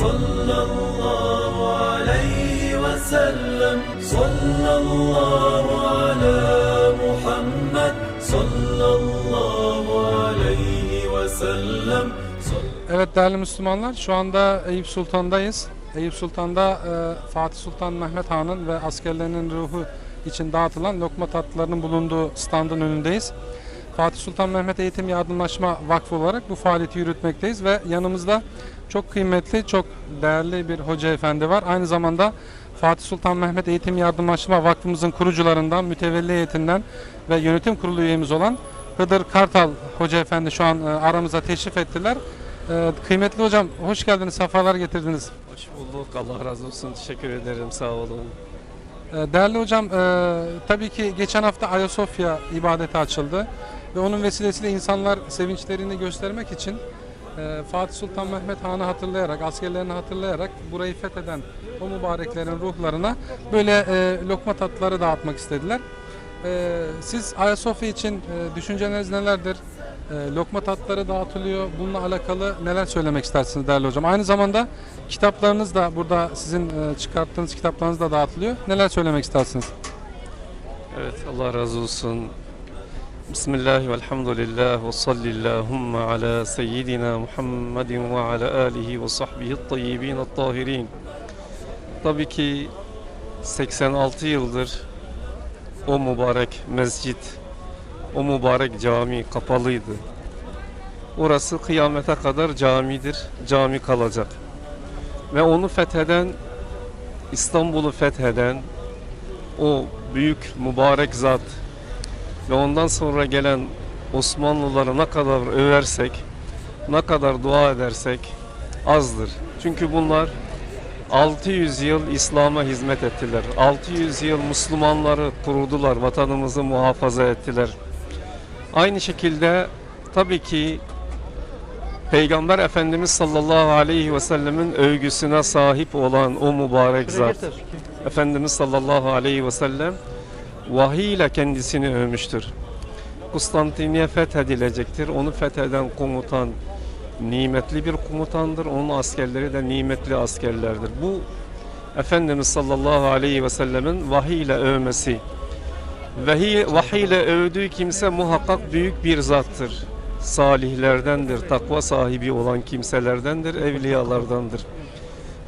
صلى الله عليه وسلم صلى الله على محمد صلى الله عليه وسلم Evet değerli Müslümanlar şu anda Eyüp Sultan'dayız. Eyüp Sultan'da e, Fatih Sultan Mehmet Han'ın ve askerlerinin ruhu için dağıtılan lokma tatlılarının bulunduğu standın önündeyiz. Fatih Sultan Mehmet Eğitim Yardımlaşma Vakfı olarak bu faaliyeti yürütmekteyiz ve yanımızda çok kıymetli, çok değerli bir hoca efendi var. Aynı zamanda Fatih Sultan Mehmet Eğitim Yardımlaşma Vakfımızın kurucularından, mütevelli heyetinden ve yönetim kurulu üyemiz olan Hıdır Kartal Hoca Efendi şu an e, aramıza teşrif ettiler. E, Kıymetli hocam hoş geldiniz, sefalar getirdiniz. Hoş bulduk. Allah razı olsun. Teşekkür ederim. Sağ olun. E, Değerli hocam, tabii ki geçen hafta Ayasofya ibadeti açıldı ve onun vesilesiyle insanlar sevinçlerini göstermek için e, Fatih Sultan Mehmet Han'ı hatırlayarak, askerlerini hatırlayarak burayı fetheden o mübareklerin ruhlarına böyle e, lokma tatlıları dağıtmak istediler. E, siz Ayasofya için e, düşünceleriniz nelerdir? E, lokma tatlıları dağıtılıyor. Bununla alakalı neler söylemek istersiniz değerli hocam? Aynı zamanda kitaplarınız da burada sizin e, çıkarttığınız kitaplarınız da dağıtılıyor. Neler söylemek istersiniz? Evet. Allah razı olsun. Ve elhamdülillah ve sallillahumma ala seyyidina Muhammedin ve ala alihi ve sahbihi tayyibin tahirin. Tabii ki 86 yıldır o mübarek mescit, o mübarek cami kapalıydı. Orası kıyamete kadar camidir, cami kalacak. Ve onu fetheden, İstanbul'u fetheden o büyük mübarek zat ve ondan sonra gelen Osmanlıları ne kadar översek, ne kadar dua edersek azdır. Çünkü bunlar 600 yıl İslam'a hizmet ettiler. 600 yıl Müslümanları kurudular, vatanımızı muhafaza ettiler. Aynı şekilde tabii ki Peygamber Efendimiz sallallahu aleyhi ve sellemin övgüsüne sahip olan o mübarek zat. Efendimiz sallallahu aleyhi ve sellem vahiy ile kendisini övmüştür. Konstantiniye fethedilecektir. Onu fetheden komutan nimetli bir komutandır. Onun askerleri de nimetli askerlerdir. Bu Efendimiz sallallahu aleyhi ve sellemin vahiy ile övmesi. Vahiy, vahiy ile övdüğü kimse muhakkak büyük bir zattır. Salihlerdendir, takva sahibi olan kimselerdendir, evliyalardandır.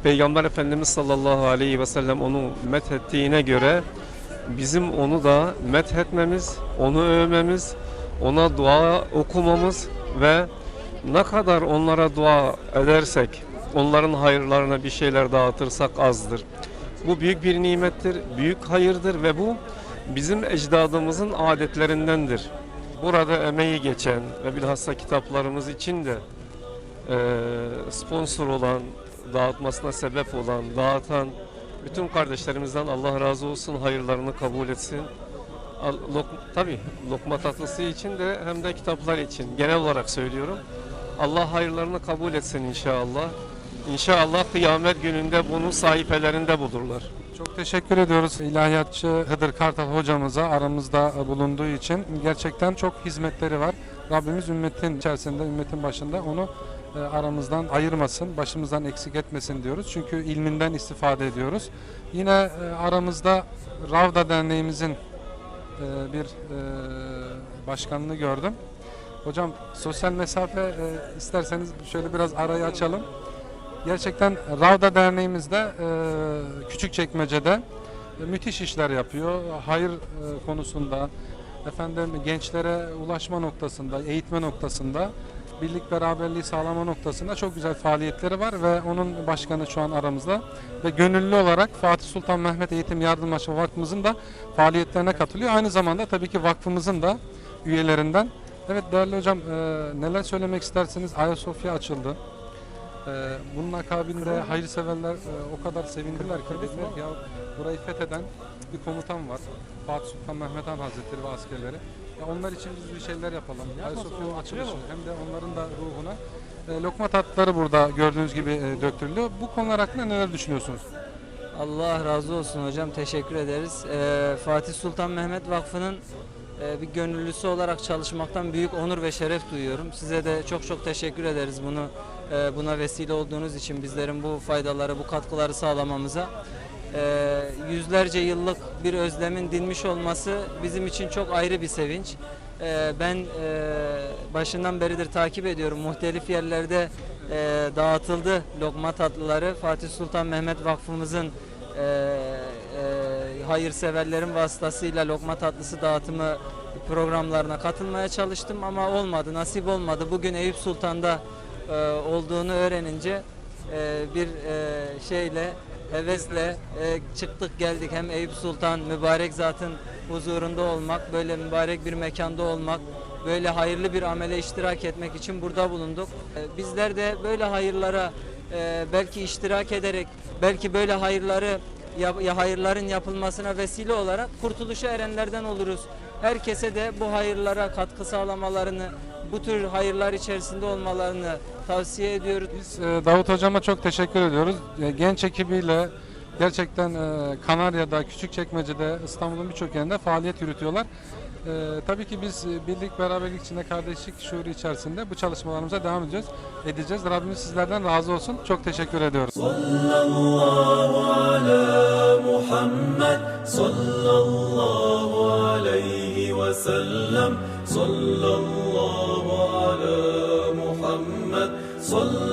Peygamber Efendimiz sallallahu aleyhi ve sellem onu methettiğine göre bizim onu da methetmemiz, onu övmemiz, ona dua okumamız ve ne kadar onlara dua edersek, onların hayırlarına bir şeyler dağıtırsak azdır. Bu büyük bir nimettir, büyük hayırdır ve bu bizim ecdadımızın adetlerindendir. Burada emeği geçen ve bilhassa kitaplarımız için de sponsor olan, dağıtmasına sebep olan, dağıtan bütün kardeşlerimizden Allah razı olsun, hayırlarını kabul etsin. Lok, tabii lokma tatlısı için de hem de kitaplar için genel olarak söylüyorum. Allah hayırlarını kabul etsin inşallah. İnşallah kıyamet gününde bunu sahifelerinde bulurlar. Çok teşekkür ediyoruz ilahiyatçı Hıdır Kartal hocamıza aramızda bulunduğu için. Gerçekten çok hizmetleri var. Rabbimiz ümmetin içerisinde, ümmetin başında onu aramızdan ayırmasın, başımızdan eksik etmesin diyoruz. Çünkü ilminden istifade ediyoruz. Yine e, aramızda Ravda Derneğimizin e, bir e, başkanını gördüm. Hocam sosyal mesafe e, isterseniz şöyle biraz arayı açalım. Gerçekten Ravda Derneğimizde e, Küçükçekmece'de e, müthiş işler yapıyor. Hayır e, konusunda, efendim gençlere ulaşma noktasında, eğitme noktasında, birlik beraberliği sağlama noktasında çok güzel faaliyetleri var ve onun başkanı şu an aramızda ve gönüllü olarak Fatih Sultan Mehmet Eğitim Yardımlaşma Vakfımızın da faaliyetlerine katılıyor. Aynı zamanda tabii ki vakfımızın da üyelerinden. Evet değerli hocam e, neler söylemek istersiniz? Ayasofya açıldı. Ee, bunun akabinde hayırseverler e, o kadar sevindiler ki dediler ya burayı fetheden bir komutan var. Fatih Sultan Mehmet Han Hazretleri ve askerleri. Ya onlar için biz bir şeyler yapalım. Ayasofya'nın açılışı hem de onların da ruhuna. E, lokma tatlıları burada gördüğünüz gibi e, döktürülüyor. Bu konular hakkında neler düşünüyorsunuz? Allah razı olsun hocam. Teşekkür ederiz. Ee, Fatih Sultan Mehmet Vakfı'nın e, bir gönüllüsü olarak çalışmaktan büyük onur ve şeref duyuyorum. Size de çok çok teşekkür ederiz bunu e, buna vesile olduğunuz için bizlerin bu faydaları, bu katkıları sağlamamıza. Ee, yüzlerce yıllık bir özlemin dinmiş olması bizim için çok ayrı bir sevinç. Ee, ben e, başından beridir takip ediyorum. Muhtelif yerlerde e, dağıtıldı lokma tatlıları. Fatih Sultan Mehmet Vakfımızın e, e, hayırseverlerin vasıtasıyla lokma tatlısı dağıtımı programlarına katılmaya çalıştım ama olmadı, nasip olmadı. Bugün Eyüp Sultan'da e, olduğunu öğrenince e, bir e, şeyle hevesle e, çıktık geldik hem Eyüp Sultan mübarek zatın huzurunda olmak, böyle mübarek bir mekanda olmak, böyle hayırlı bir amele iştirak etmek için burada bulunduk. E, bizler de böyle hayırlara e, belki iştirak ederek, belki böyle hayırları ya, ya hayırların yapılmasına vesile olarak kurtuluşa erenlerden oluruz. Herkese de bu hayırlara katkı sağlamalarını, bu tür hayırlar içerisinde olmalarını tavsiye ediyoruz. Biz e, Davut Hocam'a çok teşekkür ediyoruz. E, genç ekibiyle gerçekten e, Kanarya'da, Küçükçekmece'de, İstanbul'un birçok yerinde faaliyet yürütüyorlar. Ee, tabii ki biz birlik, beraberlik içinde, kardeşlik şuuru içerisinde bu çalışmalarımıza devam edeceğiz. Edeceğiz. Rabbimiz sizlerden razı olsun. Çok teşekkür ediyoruz. Sallallahu ala Muhammed sallallahu aleyhi وسلم. صلى الله على محمد. صلى